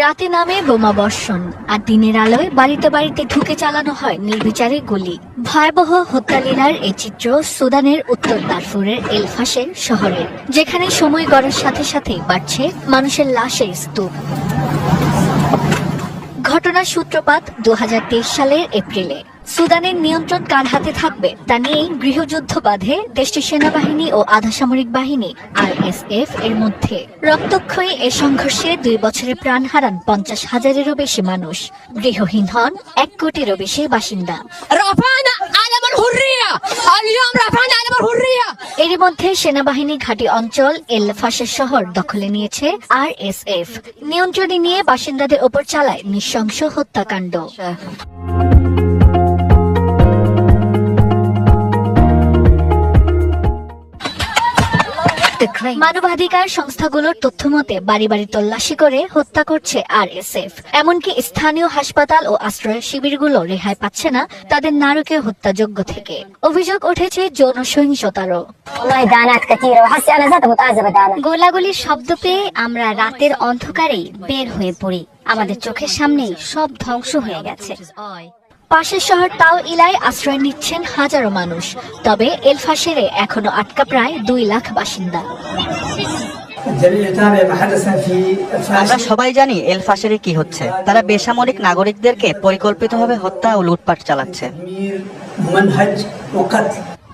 রাতে নামে বোমা বর্ষণ, আর দিনের আলোয় বাড়িতে বাড়িতে ঢুকে চালানো হয় নির্বিচারে গুলি। ভয়াবহ হত্যালীলার এই চিত্র সুদানের উত্তর দারফুরের এলফাসের শহরের যেখানে সময় গড়ার সাথে সাথে বাড়ছে মানুষের লাশের স্তূপ। ঘটনার সূত্রপাত দু হাজার তেইশ সালের এপ্রিলে। সুদানের নিয়ন্ত্রণ কার হাতে থাকবে তা নিয়েই গৃহযুদ্ধ বাঁধে দেশটির সেনাবাহিনী ও আধাসামরিক বাহিনী আরএসএফ এর মধ্যে। রক্তক্ষয়ী এ সংঘর্ষে দুই বছরে প্রাণ হারান পঞ্চাশ হাজারেরও বেশি মানুষ। গৃহহীন হন এক কোটিরও বেশি বাসিন্দা। এর মধ্যে সেনাবাহিনী ঘাটি অঞ্চল এল ফাঁসের শহর দখলে নিয়েছে আর এস এফ নিয়ন্ত্রণে নিয়ে বাসিন্দাদের ওপর চালায় নৃশংস হত্যাকাণ্ড। মানবাধিকার সংস্থাগুলোর তথ্য মতে বাড়ি বাড়ি তল্লাশি করে হত্যা করছে আর এস এফ এমনকি স্থানীয় হাসপাতাল ও আশ্রয় শিবিরগুলো রেহাই পাচ্ছে না তাদের নারকীয় হত্যাযোগ্য থেকে। অভিযোগ উঠেছে যৌন সহিংসতারও। গোলাগুলির শব্দ পেয়ে আমরা রাতের অন্ধকারেই বের হয়ে পড়ি। আমাদের চোখের সামনেই সব ধ্বংস হয়ে গেছে। পাশের শহর তাও ইলায় আশ্রয় নিচ্ছেন হাজারো মানুষ। তবে এলফাশেরে এখনও আটকা প্রায় দুই লাখ বাসিন্দা। আমরা সবাই জানি এলফাশেরে কি হচ্ছে। তারা বেসামরিক নাগরিকদেরকে পরিকল্পিতভাবে হত্যা ও লুটপাট চালাচ্ছে।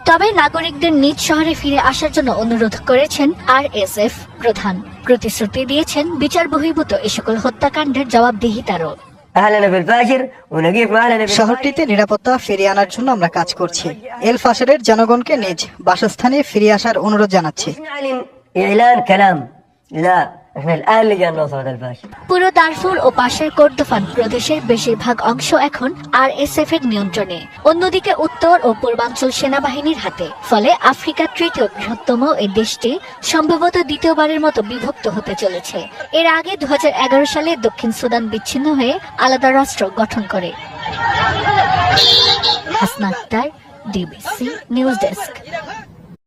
তবে নাগরিকদের নিজ শহরে ফিরে আসার জন্য অনুরোধ করেছেন আর এস এফ প্রধান। প্রতিশ্রুতি দিয়েছেন বিচার বহির্ভূত এ সকল হত্যাকাণ্ডের জবাবদিহিতারও। শহরটিতে নিরাপত্তা ফিরিয়ে আনার জন্য আমরা কাজ করছি। এল ফাসারের জনগণকে নিজ বাসস্থানে ফিরিয়ে আসার অনুরোধ জানাচ্ছি। نعلن اعلان كلام لا احنا الان لجان نوصل الفاشل পুরো দারফুর ও পাশের কর্দোফান প্রদেশের বেশিরভাগ অংশ এখন আরএসএফ এর নিয়ন্ত্রণে অন্যদিকে উত্তর ও পূর্বাঞ্চল সেনাবাহিনীর হাতে ফলে আফ্রিকার তৃতীয় বৃহত্তম এই দেশটি সম্ভবত দ্বিতীয়বারের মতো বিভক্ত হতে চলেছে এর আগে দু সালে দক্ষিণ সুদান বিচ্ছিন্ন হয়ে আলাদা রাষ্ট্র গঠন করে Hasna Akter DBC news desk